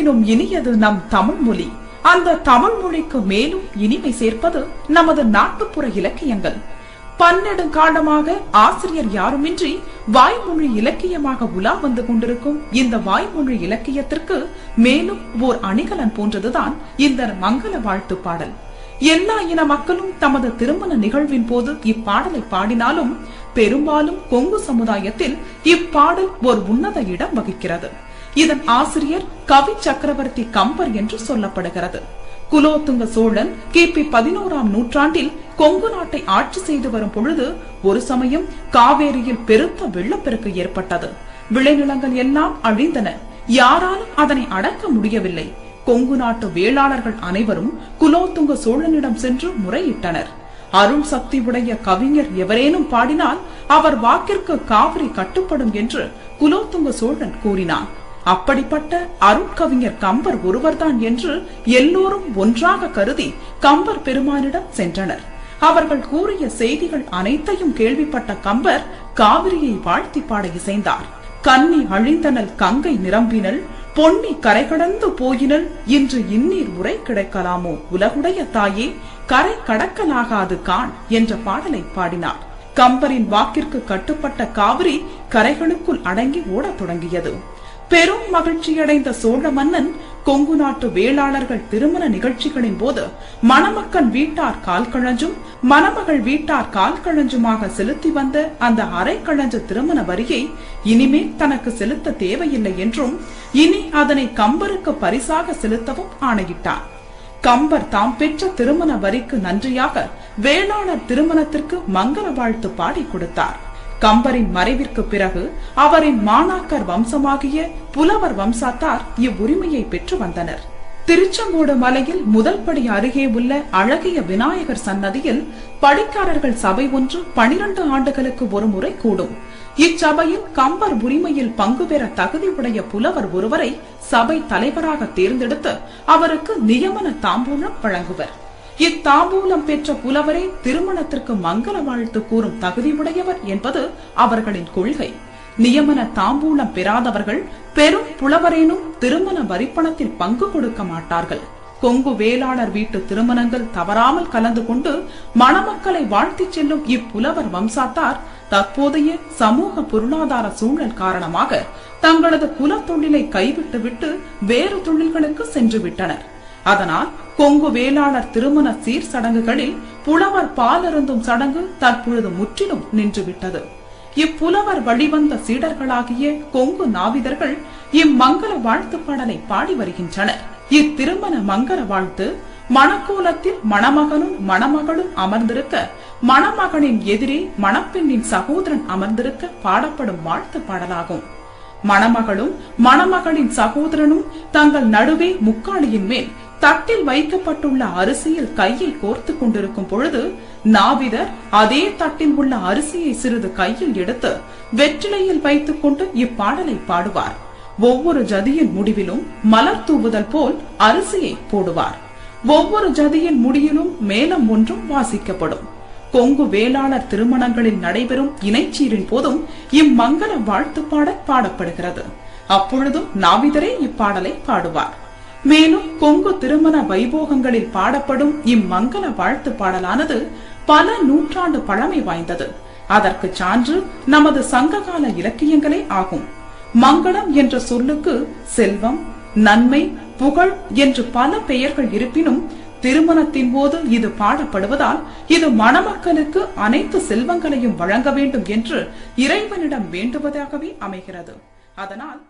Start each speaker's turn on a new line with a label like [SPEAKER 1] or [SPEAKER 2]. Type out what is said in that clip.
[SPEAKER 1] அமிழ்தினும் இனியது நம் தமிழ் மொழி. அந்த தமிழ் மொழிக்கு மேலும் இனிமை சேர்ப்பது நமது நாட்டுப்புற இலக்கியங்கள். பன்னெடுங்காலமாக ஆசிரியர் யாருமின்றி வாய்மொழி இலக்கியமாக உலா வந்து கொண்டிருக்கும் இந்த வாய்மொழி இலக்கியத்திற்கு மேலும் ஓர் அணிகலன் போன்றதுதான் இந்த மங்கள வாழ்த்து பாடல். எல்லா இன மக்களும் தமது திருமண நிகழ்வின் போது இப்பாடலை பாடினாலும் பெரும்பாலும் கொங்கு சமுதாயத்தில் இப்பாடல் ஒரு உன்னத இடம் வகிக்கிறது. இதன் ஆசிரியர் கவி சக்கரவர்த்தி கம்பர் என்று சொல்லப்படுகிறது. குலோத்துங்க சோழன் கிபி பதினோராம் நூற்றாண்டில் கொங்கு நாட்டை ஆட்சி செய்து வரும் பொழுது ஒரு சமயம் காவேரியில் பெருத்த வெள்ளப்பெருக்கு ஏற்பட்டது. விளைநிலங்கள் எல்லாம் அழிந்தன. யாராலும் அதனை அடக்க முடியவில்லை. கொங்கு நாட்டு வேளாளர்கள் அனைவரும் குலோத்துங்க சோழனிடம் சென்று முறையிட்டனர். அருள் சக்தி உடைய கவிஞர் எவரேனும் பாடினால் அவர் வாக்கிற்கு காவிரி கட்டுப்படும் என்று குலோத்துங்க சோழன் கூறினான். அப்படிப்பட்ட அருட்கவிஞர் கம்பர் ஒருவர்தான் என்று எல்லோரும் ஒன்றாக கருதி கம்பர் பெருமானிடம் சென்றனர். அவர்கள் கூறிய செய்திகள் அனைத்தையும் கேள்விப்பட்ட கம்பர் காவிரியை வாழ்த்தி பாட இசைந்தார். கன்னி அழிந்தனல் கங்கை நிரம்பினல் பொன்னி கரை கடந்து போயினல் இன்று இந்நீர் உரை கிடைக்கலாமோ? உலகுடைய தாயே கரை கடக்கலாகாது கான் என்ற பாடலை பாடினார். கம்பரின் வாக்கிற்கு கட்டுப்பட்ட காவிரி கரைகளுக்குள் அடங்கி ஓடத் தொடங்கியது. பெரும் மகிழ்ச்சியடைந்த சோழ மன்னன் கொங்கு நாட்டு வேளாளர்கள் திருமண நிகழ்ச்சிகளின் போது மணமக்கன் வீட்டார் கால்கழஞ்சும் மணமகள் வீட்டார் கால்கழஞ்சுமாக செலுத்தி வந்த அந்த அரைக்கழஞ்ச திருமண வரியை இனிமேல் தனக்கு செலுத்த தேவையில்லை என்றும் இனி அதனை கம்பருக்கு பரிசாக செலுத்தவும் ஆணையிட்டார். கம்பர் தாம் பெற்ற திருமண வரிக்கு நன்றியாக வேளாளர் திருமணத்திற்கு மங்கள வாழ்த்து பாடி கொடுத்தார். கம்பரின் மறைவிற்கு பிறகு அவரின் மாணாக்கர் வம்சமாகிய புலவர் வம்சாத்தார் இவ்வுரிமையை பெற்று வந்தனர். திருச்செங்கோடு மலையில் முதல் படி அருகே உள்ள அழகிய விநாயகர் சன்னதியில் படிக்காரர்கள் சபை ஒன்று பனிரண்டு ஆண்டுகளுக்கு ஒரு முறை கூடும். இச்சபையில் கம்பர் உரிமையில் பங்கு பெற தகுதி உடைய புலவர் ஒருவரை சபை தலைவராக தேர்ந்தெடுத்து அவருக்கு நியமன தாம்பூலம் வழங்குவர். இத்தாம்பூலம் பெற்ற புலவரே திருமணத்திற்கு மங்கள வாழ்த்து கூறும் தகுதியுடையவர் என்பது அவர்களின் கொள்கை. நியமன தாம்பூலம் பெறாதவர்கள் பெரும் புலவரேனும் திருமண வரிப்பணத்தில் பங்கு கொடுக்க மாட்டார்கள். கொங்கு வேளாளர் வீட்டு திருமணங்கள் தவறாமல் கலந்து கொண்டு மணமக்களை வாழ்த்திச் செல்லும் இப்புலவர் வம்சாத்தார் தற்போதைய சமூக பொருளாதார சூழல் காரணமாக தங்களது குல தொழிலை கைவிட்டுவிட்டு வேறு தொழில்களுக்கு சென்று விட்டனர் அதனால் கொங்கு வேளாளர் திருமண சீர் சடங்குகளில் புலவர் பாலருந்தும் சடங்கு தற்பொழுது முற்றிலும் நின்றுவிட்டது. இப்புலவர் வழிவந்த சீடர்களாகிய கொங்கு நாவிதர்கள் இம்மங்கள வாழ்த்து பாடலை பாடி வருகின்றனர். இத்திருமண மங்கள வாழ்த்து மணக்கோலத்தில் மணமகனும் மணமகளும் அமர்ந்திருக்க மணமகனின் எதிரே மணப்பெண்ணின் சகோதரன் அமர்ந்திருக்க பாடப்படும் வாழ்த்து பாடலாகும். மணமகளும் மணமகளின் சகோதரனும் தங்கள் நடுவே முக்காளியின் மேல் தட்டில் வைக்கப்பட்டுள்ள அரிசியில் கையை கோர்த்து கொண்டிருக்கும் பொழுது நாவிதர் அதே தட்டில் உள்ள அரிசியை சிறிது கையில் எடுத்து வெற்றிலையில் வைத்துக் கொண்டு இப்பாடலை பாடுவார். ஒவ்வொரு ஜதியின் முடிவிலும் மலர் தூவுதல் போல் அரிசியை போடுவார். ஒவ்வொரு ஜதியின் முடியிலும் மேலம் ஒன்றும் வாசிக்கப்படும். கொங்கு வேளாளர் திருமணங்களில் நடைபெறும் இணைச்சீரின் போதும் இம்மங்கள வாழ்த்து பாடல் பாடப்படுகிறது. அப்பொழுதும் நாவிதரே இப்பாடலை பாடுவார். மேலும் கொங்கு திருமண வைபோகங்களில் பாடப்படும் இம்மங்கள வாழ்த்து பாடலானது பல நூற்றாண்டு பழமை வாய்ந்தது. அதற்கு சான்று நமது சங்ககால இலக்கியங்களே ஆகும். மங்களம் என்ற சொல்லுக்கு செல்வம் நன்மை புகழ் என்று பல பெயர்கள் இருப்பினும் திருமணத்தின் போது இது பாடப்படுவதால் இது மணமக்களுக்கு அனைத்து செல்வங்களையும் வழங்க வேண்டும் என்று இறைவனிடம் வேண்டுவதாகவே அமைகிறது. அதனால்